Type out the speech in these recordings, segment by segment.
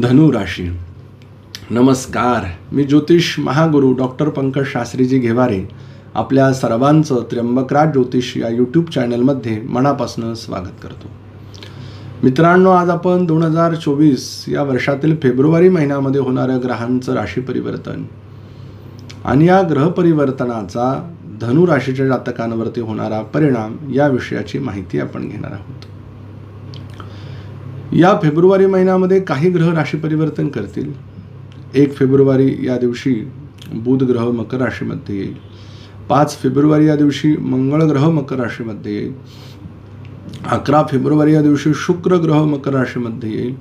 धनु राशी नमस्कार मी ज्योतिष महागुरू डॉक्टर पंकज शास्त्रीजी घेवारे आपल्या सर्वांचं त्र्यंबकराज ज्योतिष या यूट्यूब चॅनलमध्ये मनापासून स्वागत करतो. मित्रांनो आज आपण दोन हजार चोवीस या वर्षातील फेब्रुवारी महिन्यामध्ये होणाऱ्या ग्रहांचं राशी परिवर्तन आणि या ग्रह परिवर्तनाचा धनु राशीच्या जातकांवरती होणारा परिणाम या विषयाची माहिती आपण घेणार आहोत. या फेब्रुवारी महिन्यामध्ये काही ग्रह राशी परिवर्तन करतील. एक फेब्रुवारी या दिवशी बुध ग्रह मकर राशीमध्ये येईल. पाच फेब्रुवारी या दिवशी मंगळ ग्रह मकर राशीमध्ये येईल. अकरा फेब्रुवारी या दिवशी शुक्र ग्रह मकर राशीमध्ये येईल.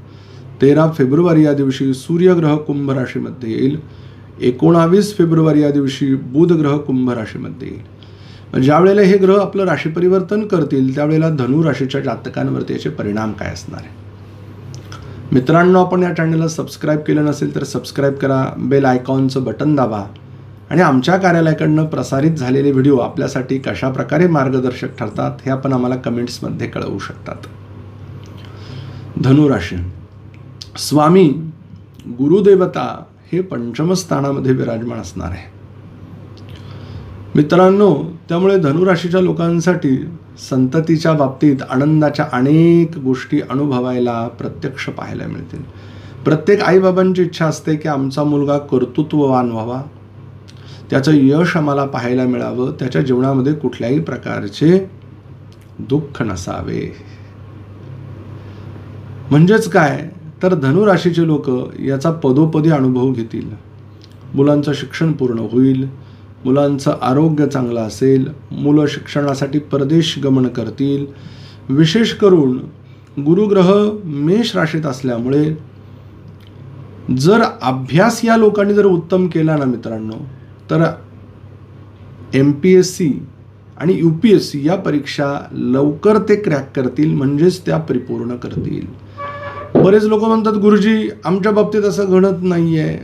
तेरा फेब्रुवारी या दिवशी सूर्यग्रह कुंभ राशीमध्ये येईल. एकोणावीस फेब्रुवारी या दिवशी बुध ग्रह कुंभ राशीमध्ये येईल. ज्यावेळेला हे ग्रह आपलं राशी परिवर्तन करतील त्यावेळेला धनु राशीच्या जातकांवरती याचे परिणाम काय असणार आहे? मित्रांनो आपण या चॅनलला सबस्क्राईब केलं नसेल तर सबस्क्राईब करा बेल आयकॉनचं बटन दाबा. आणि आमच्या कार्यालयाकडनं प्रसारित झालेले व्हिडिओ आपल्यासाठी कशा प्रकारे मार्गदर्शक ठरतात हे आपण आम्हाला कमेंट्समध्ये कळवू शकतात. धनुराशी. स्वामी गुरुदेवता हे पंचमस्थानामध्ये विराजमान असणार आहे. मित्रांनो त्यामुळे धनुराशीच्या लोकांसाठी संततीच्या बाबतीत आनंदाच्या अनेक गोष्टी अनुभवायला प्रत्यक्ष पाहायला मिळतील. प्रत्येक आईबाबांची इच्छा असते की आमचा मुलगा कर्तृत्ववान व्हावा. त्याचं यश आम्हाला पाहायला मिळावं. त्याच्या जीवनामध्ये कुठल्याही प्रकारचे दुःख नसावे. म्हणजेच काय? तर धनुराशीचे लोक याचा पदोपदी अनुभव घेतील. मुलांचं शिक्षण पूर्ण होईल. मुलांचं आरोग्य चांगलं असेल मुलं शिक्षणासाठी परदेश गमन करतील. विशेष करून गुरुग्रह मेष राशीत असल्यामुळे जर अभ्यास या लोकांनी जर उत्तम केला ना मित्रांनो तर एम पी एस सी आणि यू पी एस सी या परीक्षा लवकर ते क्रॅक करतील म्हणजेच त्या परिपूर्ण करतील. बरेच लोक म्हणतात गुरुजी आमच्या बाबतीत असं घडत नाही आहे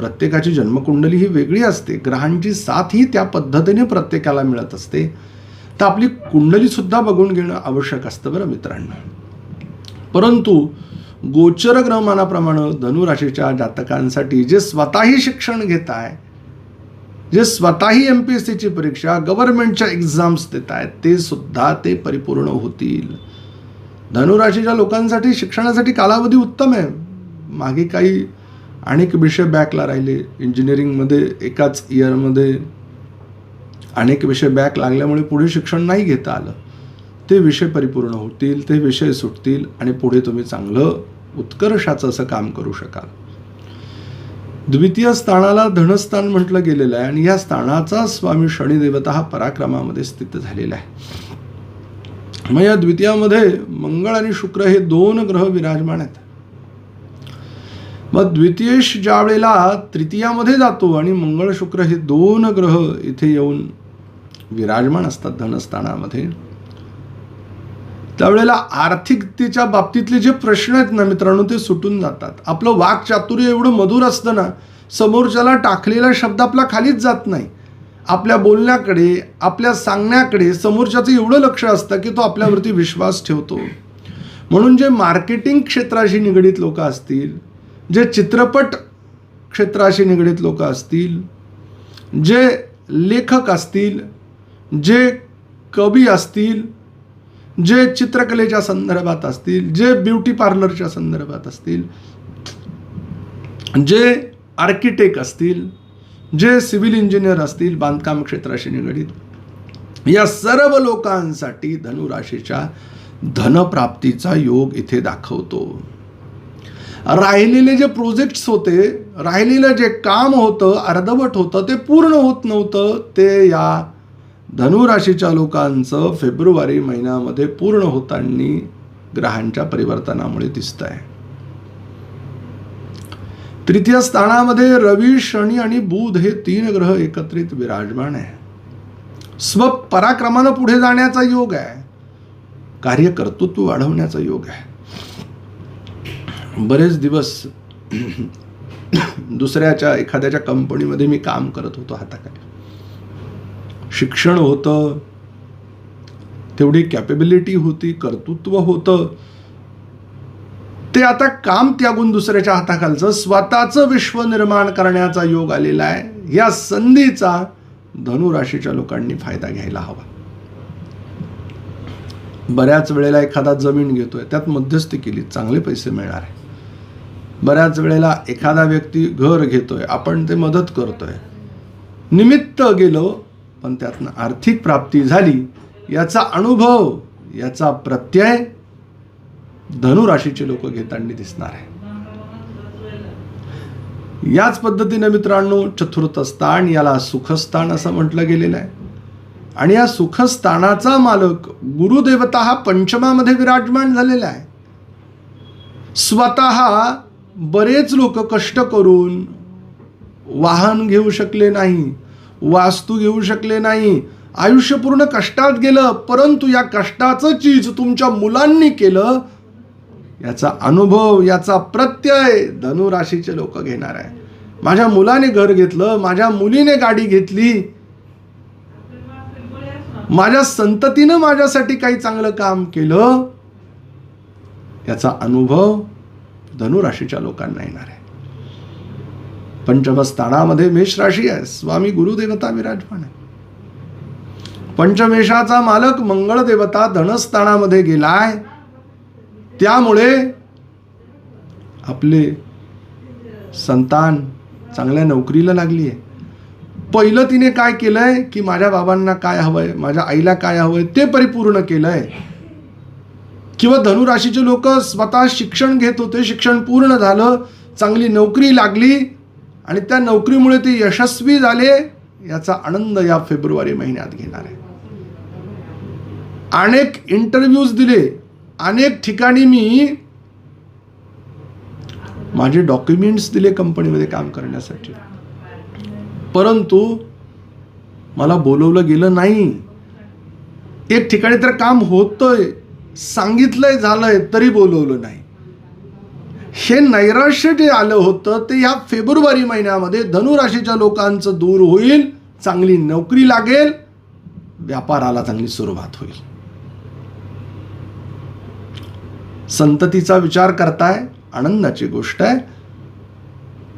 प्रत्येकाची जन्मकुंडली ही वेगळी असते. ग्रहांची साथ ही त्या पद्धतीने प्रत्येकाला मिळत असते. तर आपली कुंडलीसुद्धा बघून घेणं आवश्यक असतं बरं मित्रांनो. परंतु गोचर ग्रहमानाप्रमाणे धनुराशीच्या जातकांसाठी जे स्वतःही शिक्षण घेत आहे जे स्वतःही एम पी एस सीची परीक्षा गव्हर्नमेंटच्या एक्झाम्स देत आहेत ते सुद्धा ते परिपूर्ण होतील. धनुराशीच्या लोकांसाठी शिक्षणासाठी कालावधी उत्तम आहे. मागे काही अनेक विषय बॅकला राहिले. इंजिनिअरिंगमध्ये एकाच इयरमध्ये अनेक विषय बॅक लागल्यामुळे पुढे शिक्षण नाही घेता आलं. ते विषय परिपूर्ण होतील ते विषय सुटतील आणि पुढे तुम्ही चांगलं उत्कर्षाचं असं काम करू शकाल. द्वितीय स्थानाला धनस्थान म्हटलं गेलेलं आहे आणि या स्थानाचा स्वामी शनिदेवता हा पराक्रमामध्ये स्थित झालेला आहे. मग या द्वितीयामध्ये मंगळ आणि शुक्र हे दोन ग्रह विराजमान आहेत. मग द्वितीयेश ज्या वेळेला तृतीयामध्ये जातो आणि मंगळ शुक्र हे दोन ग्रह इथे येऊन विराजमान असतात धनस्थानामध्ये त्यावेळेला आर्थिकतेच्या बाबतीतले जे प्रश्न आहेत ना मित्रांनो ते सुटून जातात. आपलं वाकचातुर्य एवढं मधुर असतं ना समोरच्याला टाकलेला शब्द आपला खालीच जात नाही. आपल्या बोलण्याकडे आपल्या सांगण्याकडे समोरच्याचं एवढं लक्ष असतं की तो आपल्यावरती विश्वास ठेवतो. म्हणून जे मार्केटिंग क्षेत्राशी निगडीत लोक असतील जे चित्रपट क्षेत्राशी निगडीत लोक असतील जे लेखक असतील जे कवी असतील जे चित्रकलेच्या संदर्भात असतील जे ब्युटी पार्लरच्या संदर्भात असतील जे आर्किटेक्ट असतील जे सिव्हिल इंजिनियर असतील बांधकाम क्षेत्राशी निगडीत या सर्व लोकांसाठी धनुराशीच्या धनप्राप्तीचा योग इथे दाखवतो. राहिलेले जे प्रोजेक्ट्स होते राहिलेलं जे काम होतं अर्धवट होतं ते पूर्ण होत नव्हतं ते या धनुराशीच्या लोकांचं फेब्रुवारी महिन्यामध्ये पूर्ण होताना ग्रहांच्या परिवर्तनामुळे दिसत आहे तृतीय स्थानामध्ये रवी शनी आणि बुध हे तीन ग्रह एकत्रित विराजमान आहे. स्वपराक्रमानं पुढे जाण्याचा योग आहे. कार्यकर्तृत्व वाढवण्याचा योग आहे. बरेच दिवस दुसऱ्याच्या एखाद्याच्या कंपनीमध्ये मी काम करत होतो हाताखाली. शिक्षण होतं तेवढी कॅपेबिलिटी होती कर्तृत्व होतं. ते आता काम त्यागून दुसऱ्याच्या हाताखालचं स्वतःचं विश्व निर्माण करण्याचा योग आलेला आहे. या संधीचा धनुराशीच्या लोकांनी फायदा घ्यायला हवा. बऱ्याच वेळेला एखादा जमीन घेतोय त्यात मध्यस्थी केली चांगले पैसे मिळणार आहे. बऱ्याच वेळेला एखादा व्यक्ती घर घेतोय आपण ते मदत करतोय. निमित्त गेलो पण त्यातनं आर्थिक प्राप्ती झाली याचा अनुभव याचा प्रत्यय धनुराशीचे लोक घेताना दिसणार आहे. याच पद्धतीने मित्रांनो चतुर्थ स्थान याला सुखस्थान असं म्हटलं गेलेलं आहे. आणि या सुखस्थानाचा मालक गुरुदेवता हा पंचमामध्ये विराजमान झालेला आहे. स्वतः बरेच लोक कष्ट करून वाहन घेऊ शकले नाही वास्तू घेऊ शकले नाही. आयुष्य पूर्ण कष्टात गेलं परंतु या कष्टाचं चीज तुमच्या मुलांनी केलं याचा अनुभव याचा प्रत्यय धनुराशीचे लोक घेणार आहे माझ्या मुलाने घर घेतलं माझ्या मुलीने गाडी घेतली. माझ्या संततीनं माझ्यासाठी काही चांगलं काम केलं याचा अनुभव धनुराशीच्या लोकांना येणार आहे. पंचमस्थानामध्ये मेष राशी आहे. स्वामी गुरुदेवता विराजमान आहे. पंचमेशाचा मालक मंगळ देवता धनस्थानामध्ये गेलाय त्यामुळे आपले संतान चांगल्या नोकरीला लागली आहे. पहिलं तिने काय केलंय की माझ्या बाबांना काय हवंय माझ्या आईला काय हवंय ते परिपूर्ण केलंय. किंवा धनुराशीचे लोक स्वतः शिक्षण घेत होते शिक्षण पूर्ण झालं चांगली नोकरी लागली आणि त्या नोकरीमुळे ते यशस्वी झाले याचा आनंद या फेब्रुवारी महिन्यात घेणार आहे. अनेक इंटरव्ह्यूज दिले. अनेक ठिकाणी मी माझे डॉक्युमेंट्स दिले कंपनीमध्ये काम करण्यासाठी. परंतु मला बोलवलं गेलं नाही. एक ठिकाणी तर काम होतंय. सांगितलंय झालंय तरी बोलवलं नाही. हे नैराश्य जे आलं होतं ते ह्या फेब्रुवारी महिन्यामध्ये धनुराशीच्या लोकांचं दूर होईल चांगली नोकरी लागेल व्यापाराला चांगली सुरुवात होईल. संततीचा विचार करताय आनंदाची गोष्ट आहे.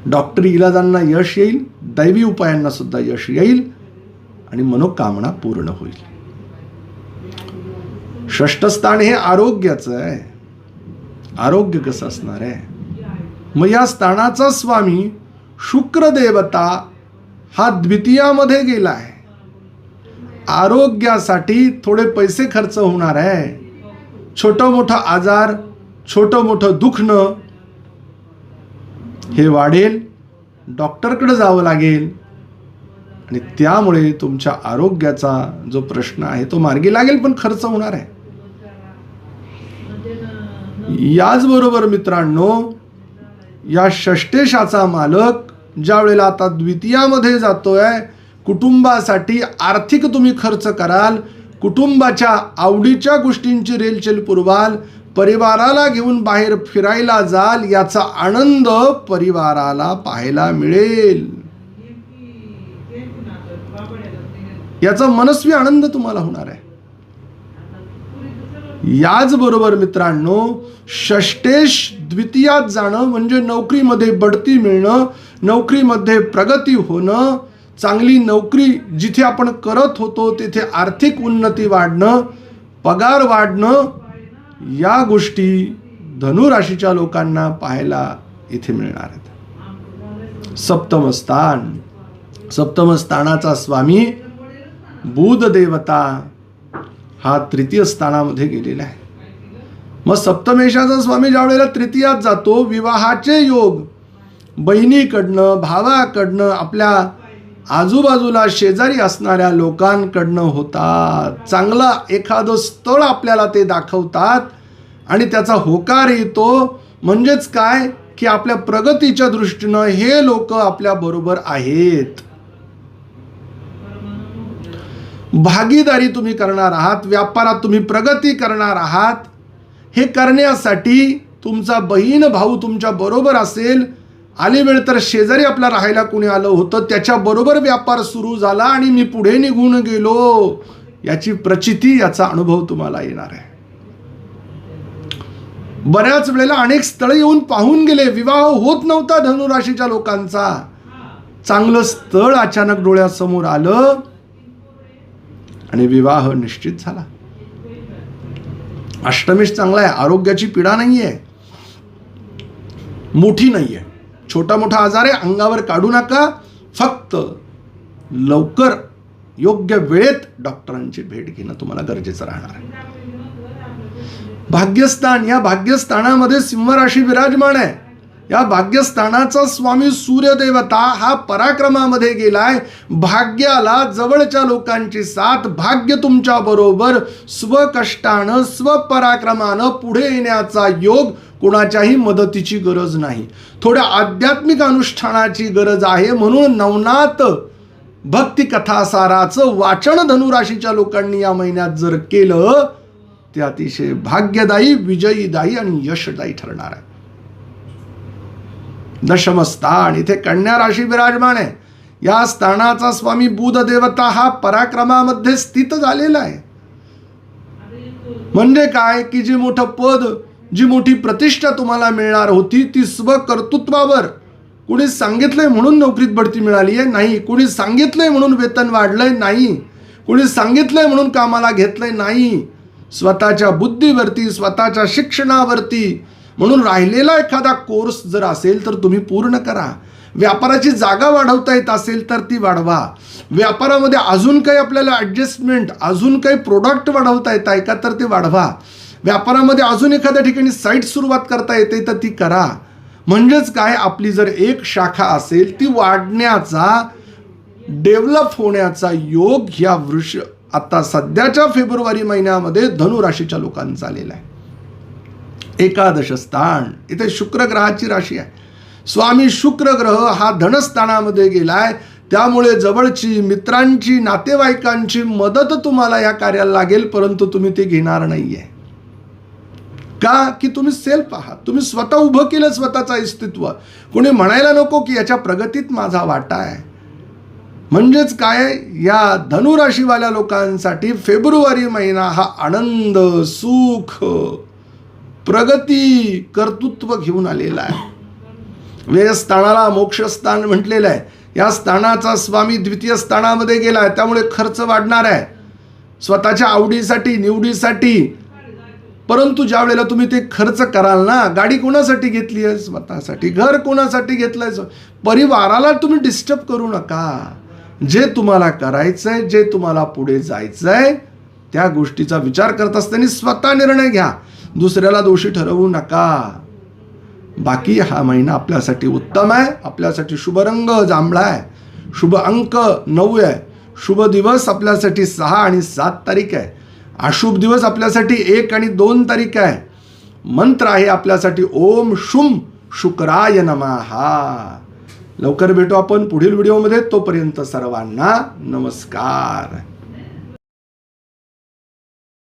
डॉक्टरी इलाजांना यश येईल दैवी उपायांना सुद्धा यश येईल आणि मनोकामना पूर्ण होईल. षष्ठस्थान हे आरोग्याचं आहे. आरोग्य कसं असणार आहे? मग या स्थानाचा स्वामी शुक्रदेवता हा द्वितीयामध्ये गेला आहे. आरोग्यासाठी थोडे पैसे खर्च होणार आहे. छोटं मोठं आजार छोटं मोठं दुखणं हे वाढेल. डॉक्टरकडे जावं लागेल. आणि त्यामुळे तुमच्या आरोग्याचा जो प्रश्न आहे तो मार्गी लागेल पण खर्च होणार आहे. याचबरोबर मित्रांनो या षष्टेशाचा मालक ज्या वेळेला आता द्वितीयामध्ये जातोय कुटुंबासाठी आर्थिक तुम्ही खर्च कराल कुटुंबाच्या आवडीच्या गोष्टींची रेलचेल पुरवाल परिवाराला घेऊन बाहेर फिरायला जाल याचा आनंद परिवाराला पाहायला मिळेल. याचा मनस्वी आनंद तुम्हाला होणार आहे. याचबरोबर मित्रांनो षष्टेश द्वितीयात जाणं म्हणजे नोकरीमध्ये बढती मिळणं नोकरीमध्ये प्रगती होणं चांगली नोकरी जिथे आपण करत होतो तिथे आर्थिक उन्नती वाढणं पगार वाढणं या गोष्टी धनुराशीच्या लोकांना पाहायला इथे मिळणार आहेत. सप्तम स्थान स्वामी बुध देवता हा तृतीय स्थानामध्ये गेलेला आहे. मग सप्तमेशाचा स्वामी ज्या वेळेला तृतीयात जातो विवाहाचे योग बहिणीकडनं भावाकडनं आपल्या आजूबाजूला शेजारी असणाऱ्या लोकांकडनं होतात. चांगलं एखादं स्थळ आपल्याला ते दाखवतात आणि त्याचा होकार येतो. म्हणजेच काय? की आपल्या प्रगतीच्या दृष्टीनं हे लोक आपल्या बरोबर आहेत. भागीदारी तुम्ही करणार आहात व्यापारात तुम्ही प्रगती करणार आहात हे करण्यासाठी तुमचा बहीण भाऊ तुमच्या बरोबर असेल आली वेळ तर शेजारी आपला राहायला कोणी आलं होतं त्याच्याबरोबर व्यापार सुरू झाला आणि मी पुढे निघून गेलो. याची प्रचिती याचा अनुभव तुम्हाला येणार आहे. बऱ्याच वेळेला अनेक स्थळं येऊन पाहून गेले. विवाह होत नव्हता धनुराशीच्या लोकांचा. चांगलं स्थळ अचानक डोळ्यासमोर आलं. आणि विवाह निश्चित झाला. अष्टमेश चांगला आहे आरोग्याची पीडा नाहीये. मोठी नाहीये. छोटा मोठा आजार आहे अंगावर काढू नका. फक्त लवकर योग्य वेळेत डॉक्टरांची भेट घेणं तुम्हाला गरजेचं राहणार आहे. भाग्यस्थान या भाग्यस्थानामध्ये सिंह राशी विराजमान आहे. या भाग्यस्थानाचा स्वामी सूर्यदेवता हा पराक्रमामध्ये गेलाय. भाग्याला जवळच्या लोकांची साथ भाग्य तुमच्या बरोबर स्वकष्टानं स्वपराक्रमानं पुढे येण्याचा योग कुणाच्याही मदतीची गरज नाही. थोड्या आध्यात्मिक अनुष्ठानाची गरज आहे म्हणून नवनाथ भक्ती कथासाराचं वाचन धनुराशीच्या लोकांनी या महिन्यात जर केलं ते अतिशय भाग्यदायी विजयीदायी आणि यशदायी ठरणार आहे. दशमस्थान. इथे कन्या राशी विराजमान आहे. या स्थानाचा स्वामी बुध देवता हा पराक्रमामध्ये स्थित झालेला आहे. म्हणजे काय? की जी मोठं पद जी मोठी प्रतिष्ठा तुम्हाला मिळणार होती ती स्वकर्तृत्वावर. कुणी सांगितलंय म्हणून नोकरीत बढती मिळाली आहे? नाही. कुणी सांगितलंय म्हणून वेतन वाढलंय? नाही. कुणी सांगितलंय म्हणून कामाला घेतलंय? नाही. स्वतःच्या बुद्धीवरती स्वतःच्या शिक्षणावरती म्हणून राहिलेला एखादा कोर्स जर असेल तर तुम्ही पूर्ण करा. व्यापाराची जागा वाढवता येत असेल तर ती वाढवा. व्यापारामध्ये अजून काही आपल्याला ॲडजस्टमेंट अजून काही प्रोडक्ट वाढवता येत आहे का तर ते वाढवा. व्यापारामध्ये अजून एखाद्या ठिकाणी साईट सुरुवात करता येते तर ती करा. म्हणजेच काय? आपली जर एक शाखा असेल ती वाढण्याचा डेव्हलप होण्याचा योग ह्या वृक्ष आता सध्याच्या फेब्रुवारी महिन्यामध्ये धनुराशीच्या लोकांचा आलेला आहे. एकादश स्थान. इथे शुक्र ग्रहाची राशी आहे. स्वामी शुक्र ग्रह हा धनस्थानामध्ये गेलाय. त्यामुळे जवळची मित्रांची नातेवाईकांची मदत तुम्हाला या कार्याला लागेल परंतु तुम्ही ती घेणार नाहीये. का? की तुम्ही सेल्फ आहात. तुम्ही स्वतः उभं केलं स्वतःचं अस्तित्व. कोणी म्हणायला नको की याच्या प्रगतीत माझा वाटा आहे. म्हणजेच काय? या धनुराशीवाल्या लोकांसाठी फेब्रुवारी महिना हा आनंद सुख प्रगती कर्तृत्व घेऊन आलेला आहे. व्ययस्थानाला मोक्षस्थान म्हटलेलं आहे. या स्थानाचा स्वामी द्वितीय स्थानामध्ये गेला आहे त्यामुळे खर्च वाढणार आहे. स्वतःच्या आवडीसाठी निवडीसाठी. परंतु ज्या वेळेला तुम्ही ते खर्च कराल ना गाडी कोणासाठी घेतली आहे? स्वतःसाठी. घर कोणासाठी घेतलंय? परिवाराला तुम्ही डिस्टर्ब करू नका. जे तुम्हाला करायचंय जे तुम्हाला पुढे जायचंय त्या गोष्टीचा विचार करत असताना स्वतः निर्णय घ्या. दुसऱ्याला दोषी ठरवू नका. बाकी हा महिना आपल्यासाठी उत्तम आहे. आपल्यासाठी शुभ रंग जांभळा आहे. शुभ अंक नऊ आहे. शुभ दिवस आपल्यासाठी सहा आणि सात तारीख आहे. अशुभ दिवस आपल्यासाठी एक आणि दोन तारीख आहे. मंत्र आहे आपल्यासाठी ओम शुम शुक्राय नमहा. लवकर भेटू आपण पुढील व्हिडिओमध्ये. तोपर्यंत सर्वांना नमस्कार.